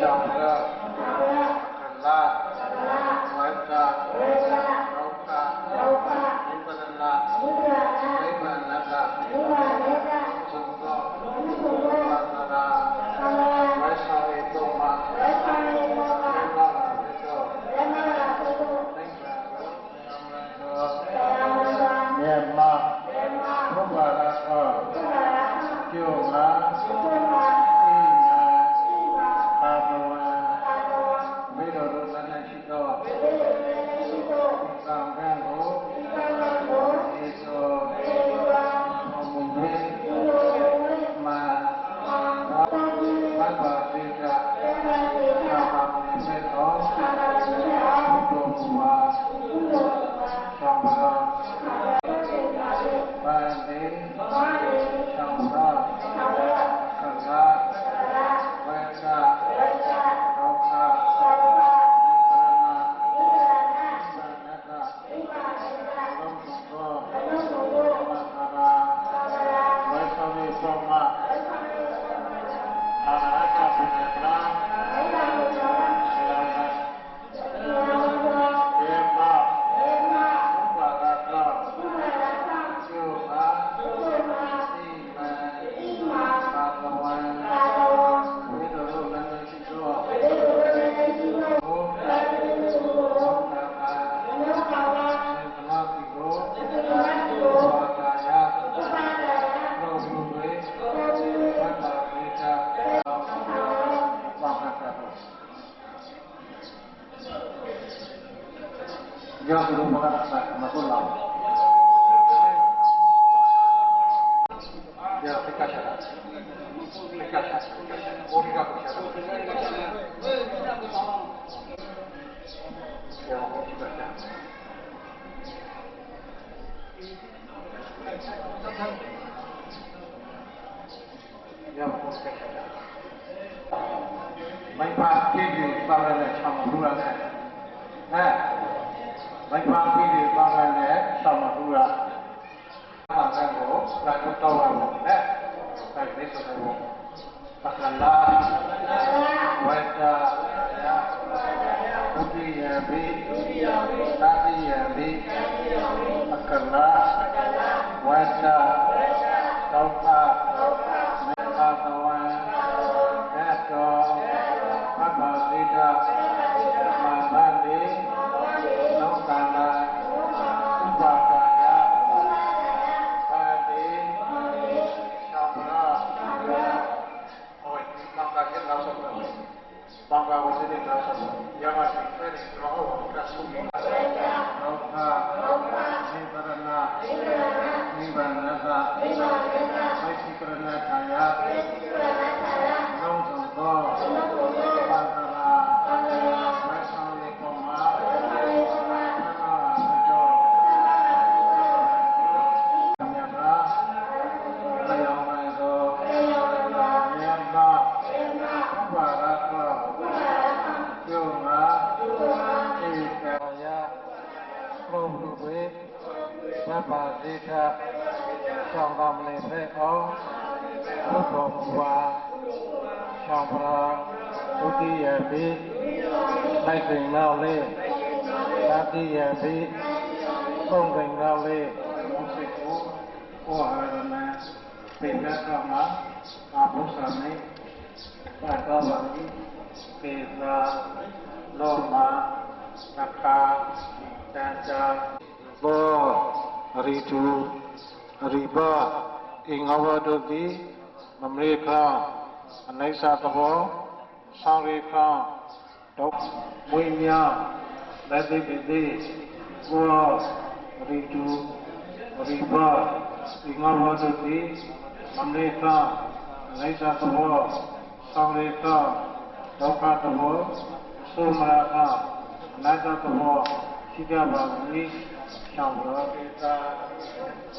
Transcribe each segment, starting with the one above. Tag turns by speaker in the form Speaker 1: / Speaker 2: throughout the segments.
Speaker 1: Shambhala bye. မိုင်ပါ
Speaker 2: ပြည်ပြည်ပါရနဲ့ဆောင်မှုရတဲ့ဟဲ့မိုင်ပါပြည်ပြည်ပါရနဲ့ဆောင်မှုရပါဆန်ကိုလာတော့ပါမယ်ဟဲ့ဆိုင်လေးဆိုတော့ပါကလာဝတ်တာဒုတိယဘိဒုတိယဘိတတိယဘိအကလာအကလာ Wesha, Dopa, Mekatawan, Dato, Mabavita, Mabandi, Nokana, ပုံသူတွေသဗ္ဗသေထဆောင်ပါမလဲဖဲအောင်ဘုသောမူပါဆောင်ပါဒုတိယပိလိုက်ပင်နောက်လေးသတိယပိပုံပင်နောက်လေးဘုစိကုဩဟာရမပေနကမအာဘုသမေပါကဝတိပေသာလောမသကာ တန်ကြာဘောရီတူရီဘာအင်္ဂဝတုတိမမရိခာအနိစ္စသဘောသံရိခာဒုက္ခဝိညာလက်သိပိတိဘောရီတူရီဘာအင်္ဂဝတုတိမမရိခာအနိစ္စသဘောသံရိခာဒုက္ခသဘောသုမရာခာအနတ္တသဘော ရှိကြပါလိမ့်ရှောင်းရောပိသာ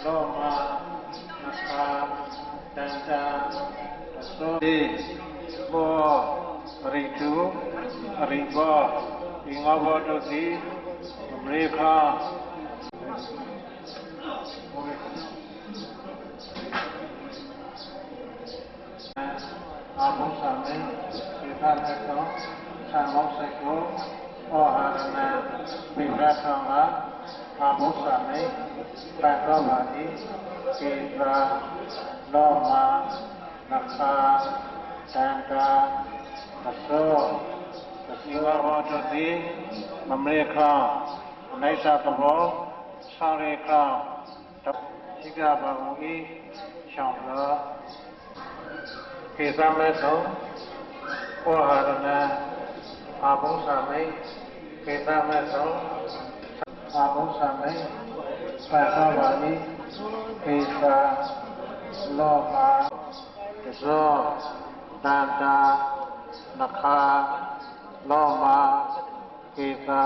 Speaker 2: လောမနခာတန်တာသောတိဘောရိတုရိပါဒီငါဘောတုတိအမေသာအာဘုဆာမေသေသမေတောသံမောစေကိုဩ ဟာရဏပိရထောင်းဟာအာဘုဆာမေပတ္တောပါတိသေသာလောမနခာသန္တာသသောသတိဝဟောတတိမမေခာအနိစ္စသဘောသာရေခာရှိကဘာဝဤရှောင်းသောကေသမသောဩဟာရဏအာဘုသမိ ကေသမသောအာဘုသမိပါသဝါနိကေသာလောကသဇောတန္တာနခာလောမကေသာ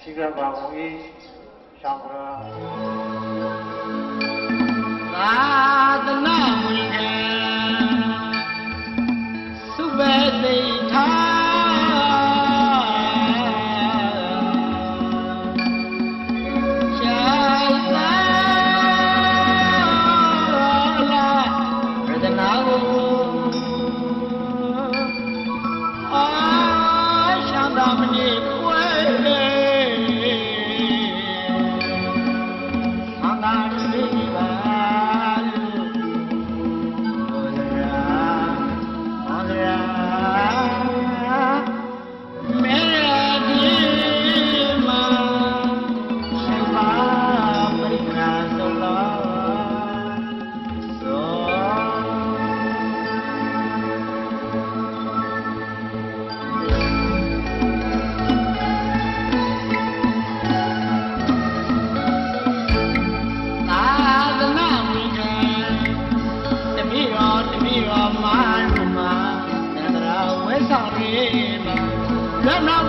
Speaker 2: သံမောမွေညောလက်သိကိသိအနိစ္စသဘောသာဝေသဒုက္ခသဘောသုမရကအနာတ္တသဘောရှိကြပါဝီရှံပရာ
Speaker 1: သာသနာမွေကံသုဘသိ ဆော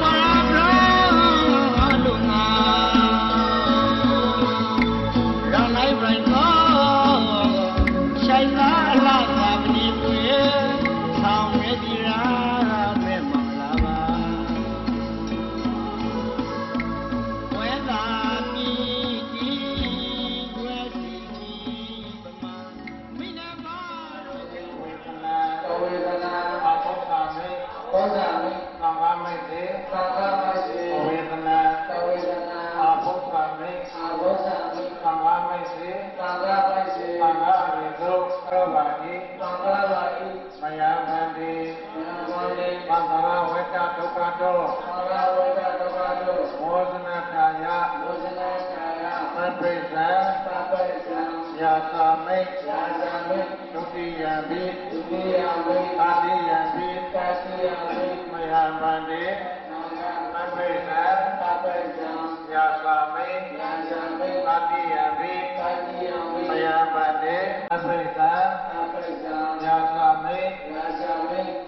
Speaker 1: ဒု
Speaker 2: က္ခတောသံဃာဝေတဒုက္ခတောမောဇနာထာယမောဇနာထာယသဗ္ဗေသံသဗ္ဗေသံယာသာမိယာသာမိဒုတိယံဘိဒုတိယံဘိအာတိယံဘိတာတိယံဘိမယဗန္တိသဗ္ဗေသံသဗ္ဗေသံယာသာမိယာသာမိအာတိယံဘိတာတိယံဘိမယဗန္တိသဗ္ဗေသံသဗ္ဗေသံယာသာမိယာသာမိ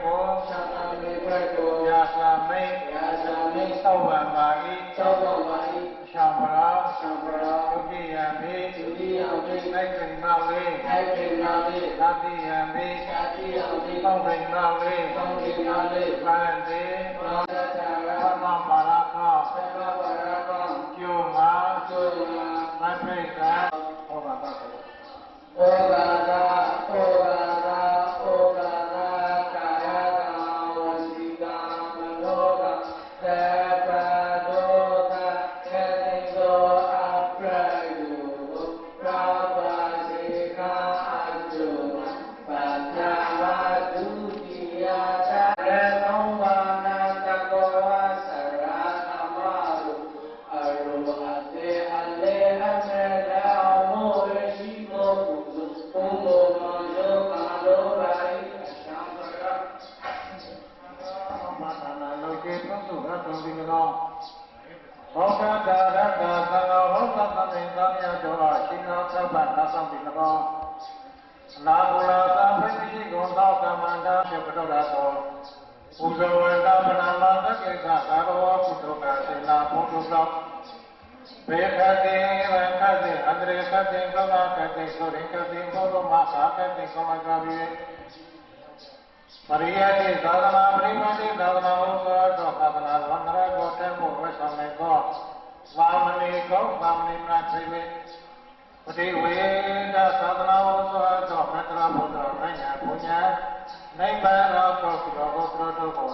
Speaker 2: က်ကိုသံဃာမဏိဘက်ကိုယာသာမိယာသာမိသောဝံပါဤသောဝံပါဤရှံပရာရှံပရာဒုတိယံမိဒုတိယံမိနိုင်ကိမဝေနိုင်ကိမဝေသတိယံမိသတိယံမိသောကိမဝေသောကိမဝေဗန္တိဘာသတရသမပါရခသမပါရခကျိုငါကျိုငါသဗ္ဗေသံဟောပါပါဩဘာ ရိယတိသာသနာပရိမတိသာသနာဥစ္စာသောသာသနာဝန္ဒရကိုတဲဖို့ဝတ်ဆောင်နေသောသာမဏေကောသာမဏေမသိဝေပတိဝေဒသာသနာဥစ္စာသောမတ္တရဘုဒ္ဓမညာဘုညာနိဗ္ဗာန်တော်ကိုသောဘုရားတို့ကို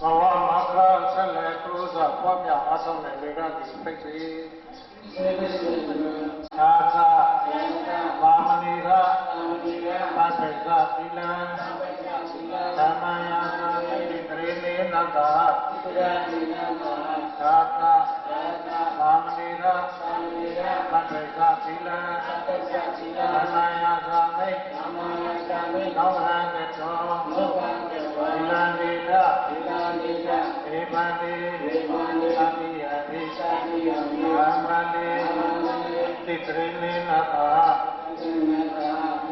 Speaker 2: ဘဝမခရဆက်လက်ကုသပွားများအဆောင်နေလေကဒီဖိတ်စီ သာ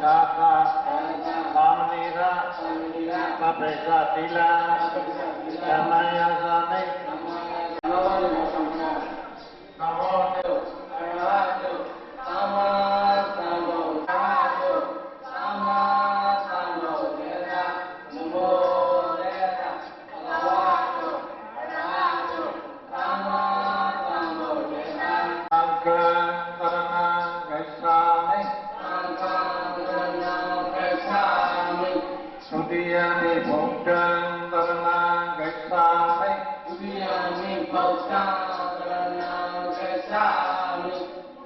Speaker 2: သာသာမဏေကသာမဏေကသီ သုတိယမိဘုဒ္ဓံတရဏံဂစ္ဆာမိသုတိယမိဓမ္မံတရဏံဂစ္ဆာမိ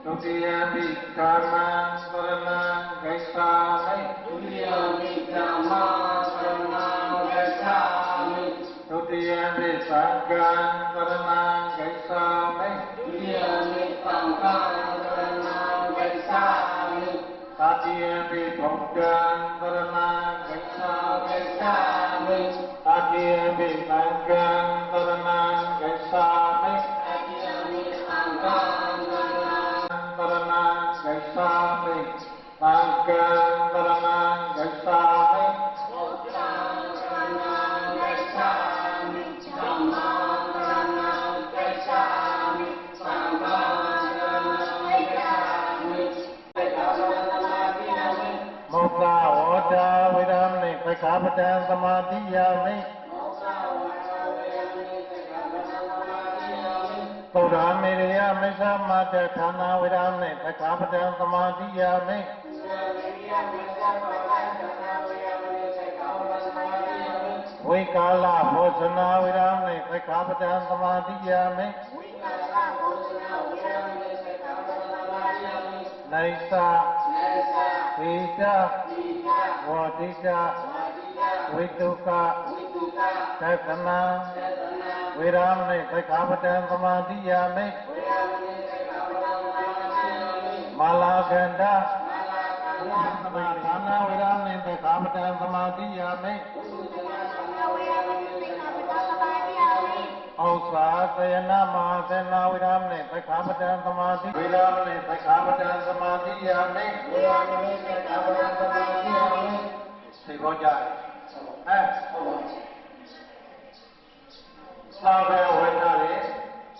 Speaker 2: သုတိယမိသံဃံတရဏံဂစ္ဆာမိသုတိယမိသံဃံတရဏံဂစ္ဆာမိတတိယမိသံဃံတရဏံဂစ္ဆာမိတတိယမိဗုဒ္ဓံတရဏံဂစ္ဆာမိတတိယမိသံဃံတရ မိမောကဝေါတာဝိရမဏိပက္ခပတံသမာတိယမိသုဒ္ဓမေရယမိစ္ဆမတ္တဌာနာဝိရမဏိပက္ခပတံသမာတိယမိဝိကာလဘောဇနာဝိရမဏိပက္ခပတံသမာတိယမိနိုင်သာဝိတဝောတိတဝိတုကသက္ကနာဝိရမဏိပက္ခပတံသမာတိယမိမာလာကန္တဝိသနာ ဝိရမဏိပက္ခပတံသမာတိယမိဩသာသယနာမဟာသနာဝိရမဏိပက္ခပတံသမာတိဝိရမဏိပက္ခပတံသမာတိယမိသိဘောကြအဲသာဝေဝေနာရေ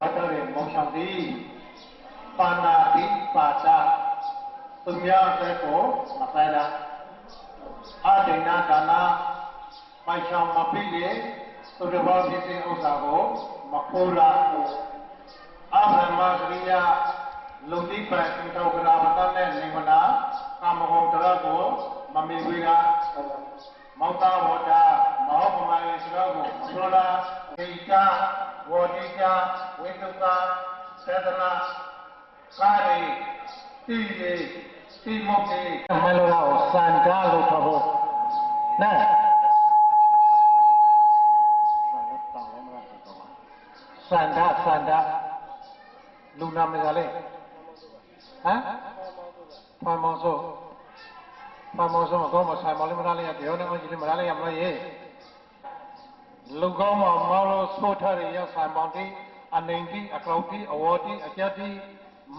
Speaker 2: ဘတ်ရေမောင်ဆောင်တိပါဏာတိပါတာ သူများတဲ့ကိုမဖဲတာအဒိဏဒါနာပိုင်ချောင်မပိလေသူတော်ဘာဖြစ်တဲ့ဥစ္စာကိုမခိုးလာအဘမဂရိယလုံတိပံတောကရာဝတ္တနဲ့နေမနာကာမဂုဏ်တရကိုမမီဝေကမောတ္တဝတ္တမဟောပမယေစရောကိုအစောလာဣတာဝေါတိတာဝိတုတာသေဒနာကာရီတိရေ တိမောကေမလောကစံကားလို့ခေါ်ဖို့နာစန္ဒစန္ဒလူနာမည်ကလေးဟမ်ဖာမောဆိုဖာမောဆိုမကောင်းမဆိုင်မလေးမလားလေးရပြောနေအောင်ကြည့်လေးမလားလေးရမလားရေလူကောင်းမမောင်းလို့ဆိုးထားရရဆိုင်ပေါင်းတိအနိုင်တိအကောက်တိအဝေါ်တိအကြက်တိ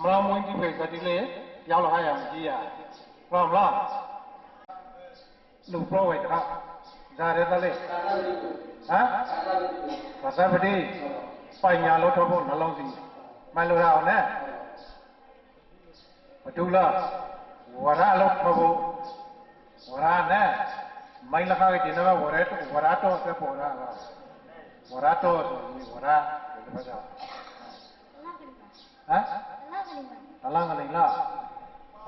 Speaker 2: မမွင်းဒီပဲစတိလေ ရောက်လာရမကြီးရဟုတ်မလားလူပြောဝဲတာဒါရတဲ့လေဟမ်ဘာသာပတိပိုင်ညာလို့တော့ဖို့နှလုံးစီမှန်လို့ရအောင်နဲ့ဘဒုလားဝရလို့တော့ဖို့ဝရနဲ့မိုင်လခါကဒီနော်ဝရတော့ဝရတော့ဆက်ပေါ်တာဝရတော့ဒီဝရဒီဘာသာဟမ်အလငလေးလား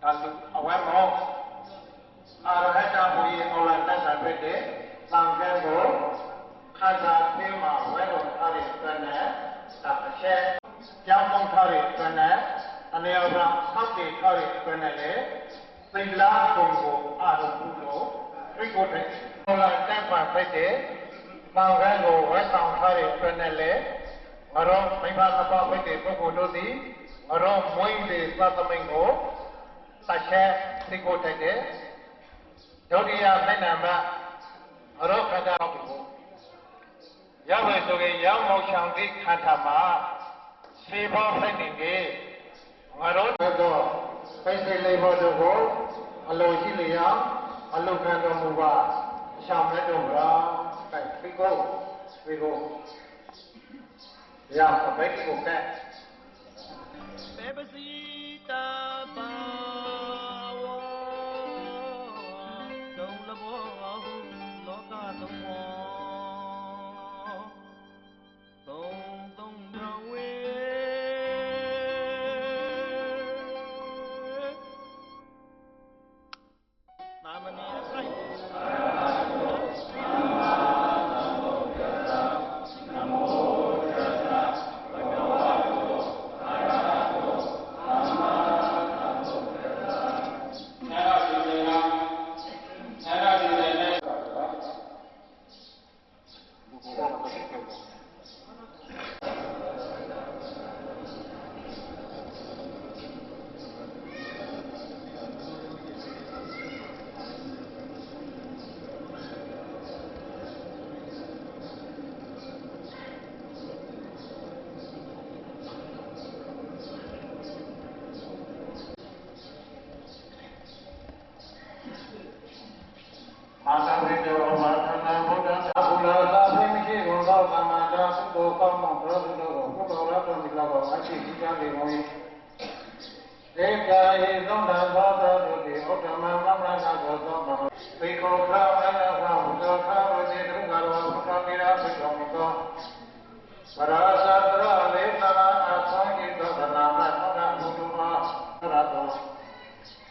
Speaker 2: ဒီကေနာသာသာတေတိမောင်ချောင်းတိလူပရိညောခဲ့တဲ့ကြိုင်ဆုံးဝိဒီယိုပေါင်းဝဲမင်းကေဘုဒ္ဓဘာသာလိုက်တိခန္ဓာမှာဝါဒသာအရဟတတရာသံဃာကြဒါလူအဝဲမောအရဟတဘုရားအော်လာတတ်တာဖြစ်တဲ့သံဃာကိုခန္ဓာသိမှာဝဲတော်ထားတဲ့အတွက်နဲ့ဒါအချက်ကြောင်းပေါင်းထားတဲ့အတွက်နဲ့အနေအထားဆောက်တည်ထားတဲ့အတွက်နဲ့လေသီလပုံကိုအာရုံပြုလို့ပြိကိုတဲ့အော်လာတတ်ပါဖြစ်တဲ့သံဃာကိုဝဲဆောင်ထားတဲ့အတွက်နဲ့လေငါတို့မိဘသဘောဖြစ်တဲ့ပုဂ္ဂိုလ်တို့သည်ငါတို့မွေးတဲ့သတ်သမိန်ကို ဆက်ချက်သိကိုတဲ့ဒုတိယမျက်နှာမှာငါတို့ခန္ဓာကိုရောက်မယ်ဆိုရင်ရောက်မောင်ချောင်တိခန္ဓာမှာစေဘောဖြစ်နေတယ်ငါတို့တော့ဖိစိတ်လေးဘောတို့ကိုအလိုရှိလျောက်အလုခံတော်မူပါရှောင်မဲ့တော်မူပါအဲဖိကိုဖိကိုရအောင်ဘယ်ကိုကဲ
Speaker 1: ပေပ
Speaker 2: ရှိကြီးကြလေကုန်၏ဧကာယိသုံးတံသောသောတုတိဥတ္တမမမနာသောသောမဟသေကောခာအနဟဘုသောခာဝတိတုငါရောဘုရားမိရာသိတော်မူသောပရာသတရလေသနာအသောဟိသောသနာမသောတာဘုဒ္ဓမာရတော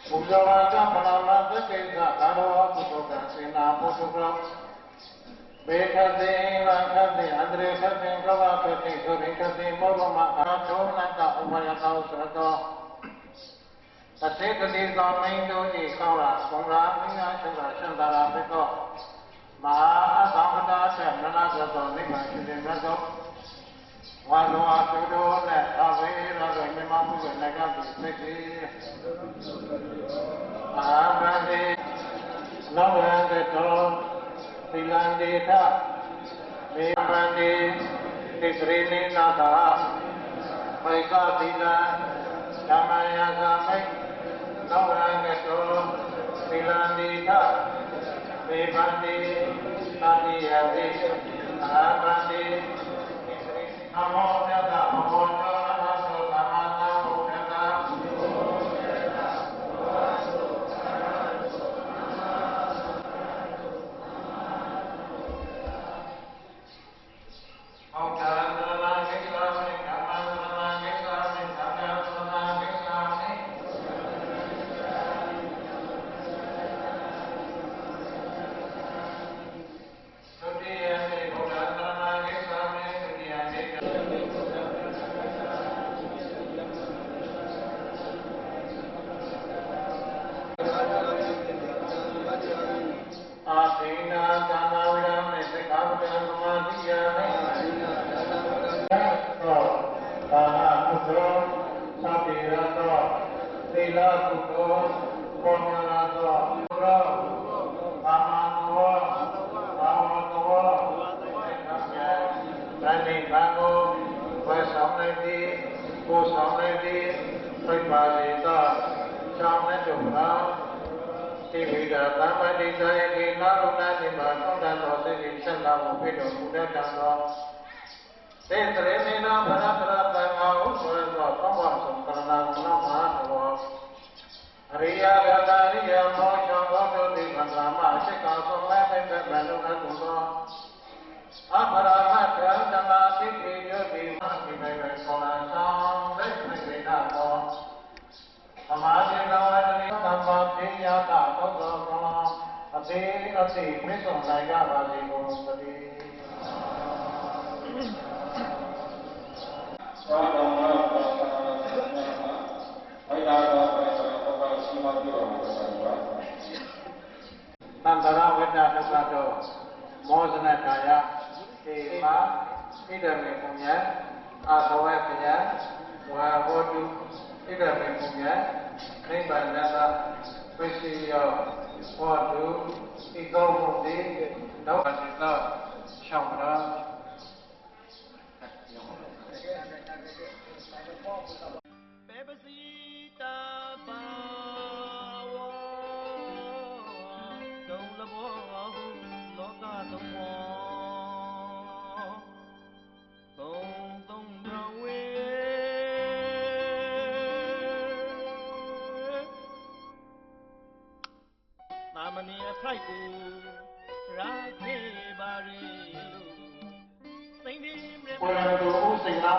Speaker 2: ဘုရားကပနာမသတိကသာရောပုတ္တကစေနာပုတ္တ ကဘေခသေဝခသေအန္တရေခသေကဝခသေဆိုရိခသေမောရမအာသောနတဥပယကောသတောသတိကတိသောမင်းတို့ဤကောရာဘုရားမင်းများချုပ်တာရှင်သာရာပိသောမဟာအသံဃတာဆက်နနာသောနိဗ္ဗာန်ရှိတဲ့မြတ်သောဝါလောအတုတော်နဲ့အဝေရောတို့မြမမှုကိုလည်းကပ်ပြီးသိသည်အာမတိနောဝံကတော သီလံဒေသမေမန္တိသစ္စရိနေနာသာမိကသီလံဓမ္မယသာမိနောဝံကတောသီလံဒေသမေမန္တိသာတိယတိအာမတိသစ္စရိနမောတတ္တမောတ္တသမ္မာသမ္ဗုဒ္ဓတ္တ သမ္ပတိသာယကေနာရုဏတိမာသောတသောစိတ်ဆက်လာမှုဖြစ်တော်မူတတ်သောသေတရေနေနာဗရတရတံဃာဟုဆိုသောသောဘဆုံးကရဏကုလမဟာသောအရိယဂတရိယမောချောဘောတုတိမန္တမအရှိကောသောမဲ့မဲ့ဘယ်လိုလဲကုသော အသေးအသေးပြည့်စုံနိုင်ကြပါစေကုန်သတည်း
Speaker 3: သောတော်မှာပါပါပါဘိုင်လာတော့ပဲတော့ဘာရှိမှပြောမှာပါ
Speaker 2: သံဃာဝိတ္တဒုက္ခတောမောဇနကာယေမာဣဒမေပုညံအာသဝေပညံဝါဟောတုဣဒမေပုညံနိဗ္ဗာန်တ ဝိစီယောဟောတုဤကောမုတိနောက်ပါစေ
Speaker 1: မဏေအဖိုက်ကိုရာသေးပါရီလို့စိမ့်ဒီမြတ်
Speaker 2: ဝေရတု